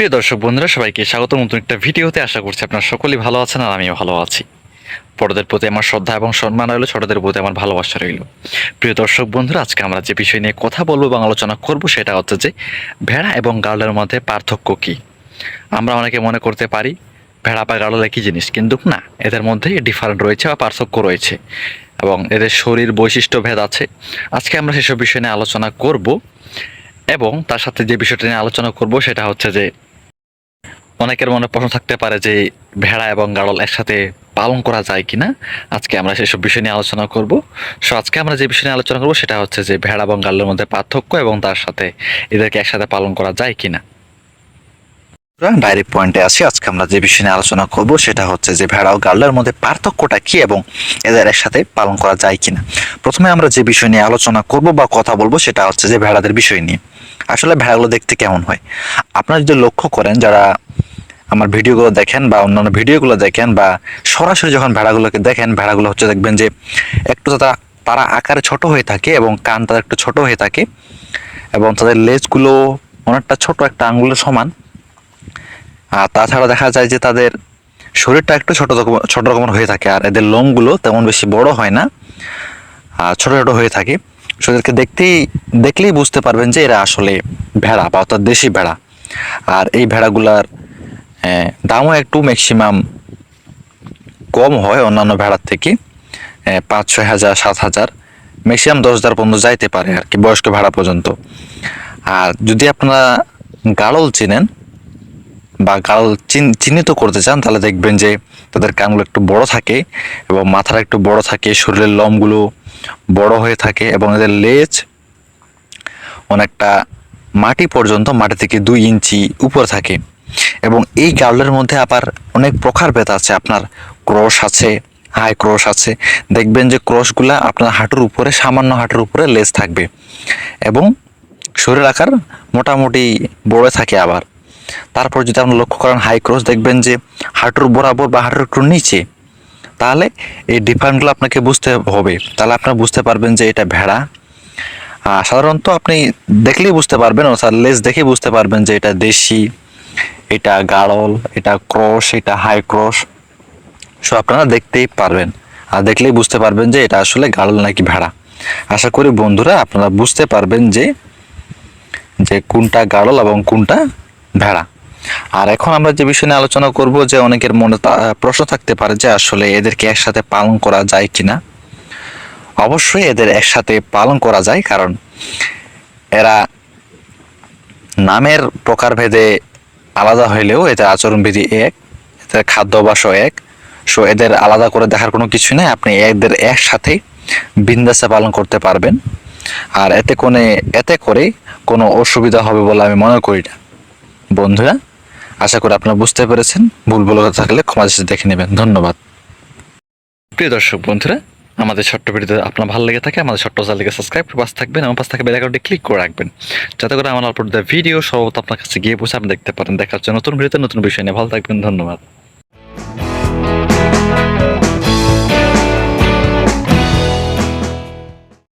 প্রিয় দর্শক বন্ধুরা, সবাইকে স্বাগত নতুন একটা ভিডিওতে আশা করছি আপনারা সকলেই ভালো আছেন আর আমিও ভালো আছি। বড়দের প্রতি আমার শ্রদ্ধা এবং সম্মান রইল, ছোটদের প্রতি আমার ভালোবাসা রইল। প্রিয় দর্শক বন্ধুরা, আজকে আমরা যে বিষয় নিয়ে কথা বলব এবং আলোচনা করব, সেটা হচ্ছে যে ভেড়া এবং গার্লের মধ্যে পার্থক্য কী? আমরা অনেকে মনে করতে পারি, ভেড়া বা গাড়ল একই জিনিস? কিন্তু না, এদের মধ্যে ডিফারেন্ট রয়েছে বা পার্থক্য রয়েছে। এবং এদের শরীর বৈশিষ্ট্য ভেদ আছে। আজকে আমরা সেসব বিষয় নিয়ে আলোচনা করব এবং তার সাথে যে বিষয়টা নিয়ে আলোচনা করব, সেটা হচ্ছে যে অনেকের মনে প্রশ্ন থাকতে পারে যে ভেড়া এবং গাড়ল একসাথে পালন করা যায় কিনা? আজকে আমরা সেসব বিষয় নিয়ে আলোচনা করব। সো আজকে আমরা যে বিষয় নিয়ে আলোচনা করব সেটা হচ্ছে যে ভেড়া এবং গাড়লের মধ্যে পার্থক্য এবং তার সাথে এদেরকে একসাথে পালন করা যায় কি না ডাইরেক্ট পয়েন্টে আসি আজকে আমরা যে বিষয় নিয়ে আলোচনা করব সেটা হচ্ছে যে ভেড়া ও গার্লের মধ্যে পার্থক্যটা কি এবং এদের একসাথে পালন করা যায় কিনা। প্রথমে আমরা যে বিষয় নিয়ে আলোচনা করব বা কথা বলব সেটা হচ্ছে যে ভেড়াদের বিষয় নিয়ে। আসলে ভেড়াগুলো দেখতে কেমন হয়? আপনারা যদি লক্ষ্য করেন, যারা আমার ভিডিওগুলো দেখেন বা অন্যান্য ভিডিওগুলো দেখেন বা সরাসরি যখন ভেড়াগুলোকে দেখেন, ভেড়াগুলো হচ্ছে দেখবেন যে একটু তারা তারা আকারে ছোট হয়ে থাকে এবং কান তাদের একটু ছোট হয়ে থাকে এবং তাদের লেজগুলো অনেকটা ছোট একটা আঙ্গুলের সমান। আর তাছাড়া দেখা যায় যে তাদের শরীরটা একটু ছোট ছোট রকমের হয়ে থাকে আর এদের লোমগুলো তেমন বেশি বড় হয় না, আর ছোট ছোট হয়ে থাকে। সেদেরকে দেখতেই, দেখলেই বুঝতে পারবেন যে এরা আসলে ভেড়া বা অর্থাৎ দেশি ভেড়া। আর এই ভেড়াগুলার আহ, দামও একটু ম্যাক্সিমাম কম হয় অন্যান্য ভেড়ার থেকে। পাঁচ ছয় হাজার সাত হাজার ম্যাক্সিমাম দশ হাজার পর্যন্ত যাইতে পারে আর কি বয়স্ক ভেড়া পর্যন্ত। আর যদি আপনারা গাড়ল চেনেন বা গাল চিহ্নিত করতে চান তাহলে দেখবেন যে তাদের কানগুলো একটু বড় থাকে এবং মাথাটা একটু বড় থাকে শরীরের লোমগুলো বড় হয়ে থাকে এবং এদের লেজ অনেকটা মাটি পর্যন্ত মাটি থেকে দুই ইঞ্চি উপরে থাকে। এবং এই গার্লের মধ্যে আবার অনেক প্রকারভেদ আছে। আপনার ক্রস আছে, হাই ক্রস আছে। দেখবেন যে ক্রসগুলা আপনার হাঁটুর উপরে, সামান্য হাঁটুর উপরে লেজ থাকবে এবং শরীর আকার মোটামুটি বড় থাকে আবার। তারপর যদি আপনি লক্ষ্য করেন হাই ক্রস দেখবেন যে হাঁটুর বরাবর বা হাঁটুর একটু নিচে, তাহলে এই ডিফারেন্টগুলো আপনাকে বুঝতে হবে। তাহলে আপনারা বুঝতে পারবেন যে এটা ভেড়া। সাধারণত আপনি দেখলেই বুঝতে পারবেন, অর্থাৎ লেজ দেখেই বুঝতে পারবেন যে এটা দেশি এটা গাড়ল এটা ক্রস, এটা হাই ক্রস সো আপনারা দেখতেই পারবেন। আর দেখলেই বুঝতে পারবেন যে এটা আসলে গাড়ল নাকি ভেড়া। আশা করি বন্ধুরা আপনারা বুঝতে পারবেন যে যে কোনটা গাড়ল এবং কোনটা ভেড়া। আর এখন আমরা যে বিষয় নিয়ে আলোচনা করব, যে অনেকের মনে প্রশ্ন থাকতে পারে যে আসলে এদেরকে একসাথে পালন করা যায় কিনা। অবশ্যই এদের একসাথে পালন করা যায়, কারণ এরা নামের প্রকারভেদে আলাদা হইলেও এদের আচরণবিধি এক, এদের খাদ্যাভ্যাসও এক। সো এদের আলাদা করে দেখার কোনো কিছু নেই। আপনি এদের একসাথে বিন্দাসে পালন করতে পারবেন। আর এতে কোনে, এতে করে কোনো অসুবিধা হবে বলে আমি মনে করি না। বন্ধুরা, আশা করি আপনারা বুঝতে পেরেছেন। ভুল কথা থাকলে ক্ষমা দেখে নেবেন। ধন্যবাদ। প্রিয় দর্শক, বন্ধুরা আমাদের ছোট্ট ভিডিওতে আপনার ভালো লেগে থাকে, আমাদের ছোট্ট চ্যানেলকে সাবস্ক্রাইব করে পাশ থাকবেন এবং পাশে থাকা বেলাকাউন্টে ক্লিক করে রাখবেন। যাতে করে আমার অল্প ভিডিও সর্বত আপনার কাছে গিয়ে বসে আপনি দেখতে পারেন। দেখা হচ্ছে নতুন ভিডিওতে নতুন বিষয় নিয়ে। ভালো থাকবেন, ধন্যবাদ।